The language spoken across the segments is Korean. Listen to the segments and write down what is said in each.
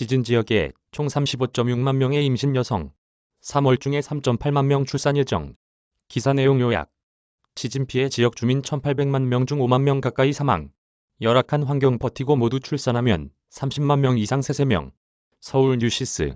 시즌 지역에 총 35.6만 명의 임신 여성, 3월 중에 3.8만 명 출산 예정. 기사 내용 요약. 시즌 피해 지역 주민 1,800만 명 중 5만 명 가까이 사망. 열악한 환경 버티고 모두 출산하면 30만 명 이상 세세명. 서울 뉴시스.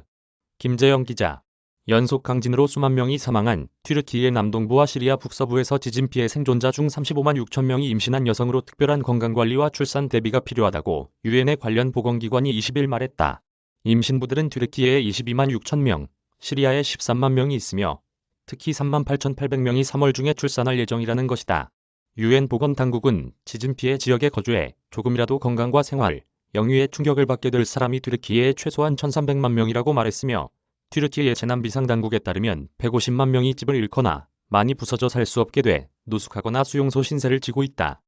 김재영 기자. 연속 강진으로 수만 명이 사망한 튀르키예 남동부와 시리아 북서부에서 지진 피해 생존자 중 35만 6천 명이 임신한 여성으로 특별한 건강관리와 출산 대비가 필요하다고 유엔의 관련 보건기관이 20일 말했다. 임신부들은 튀르키예에 22만 6천 명, 시리아에 13만 명이 있으며 특히 3만 8,800명이 3월 중에 출산할 예정이라는 것이다. 유엔 보건당국은 지진 피해 지역에 거주해 조금이라도 건강과 생활, 영유에 충격을 받게 될 사람이 튀르키예에 최소한 1,300만 명이라고 말했으며 튀르키예 재난 비상 당국에 따르면 150만 명이 집을 잃거나 많이 부서져 살 수 없게 돼 노숙하거나 수용소 신세를 지고 있다.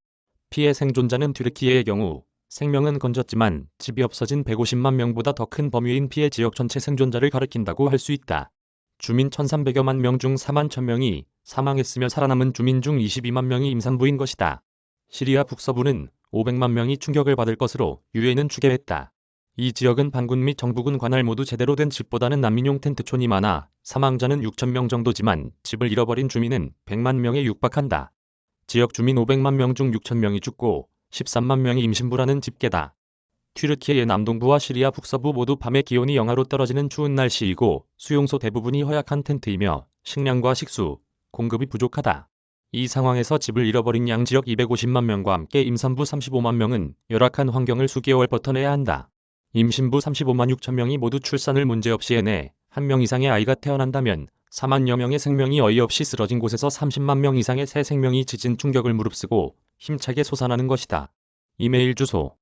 피해 생존자는 튀르키예의 경우 생명은 건졌지만 집이 없어진 150만 명보다 더 큰 범위인 피해 지역 전체 생존자를 가리킨다고 할 수 있다. 주민 1,300여만 명 중 4만 1,000명이 사망했으며 살아남은 주민 중 22만 명이 임산부인 것이다. 시리아 북서부는 500만 명이 충격을 받을 것으로 유엔은 추계했다. 이 지역은 반군 및 정부군 관할 모두 제대로 된 집보다는 난민용 텐트촌이 많아 사망자는 6천 명 정도지만 집을 잃어버린 주민은 100만 명에 육박한다. 지역 주민 500만 명 중 6천 명이 죽고 13만 명이 임신부라는 집계다. 튀르키예 남동부와 시리아 북서부 모두 밤에 기온이 영하로 떨어지는 추운 날씨이고 수용소 대부분이 허약한 텐트이며 식량과 식수, 공급이 부족하다. 이 상황에서 집을 잃어버린 양 지역 250만 명과 함께 임산부 35만 명은 열악한 환경을 수개월 버텨내야 한다. 임신부 35만 6천 명이 모두 출산을 문제없이 해내 한 명 이상의 아이가 태어난다면 4만여 명의 생명이 어이없이 쓰러진 곳에서 30만 명 이상의 새 생명이 지진 충격을 무릅쓰고 힘차게 솟아나는 것이다. 이메일 주소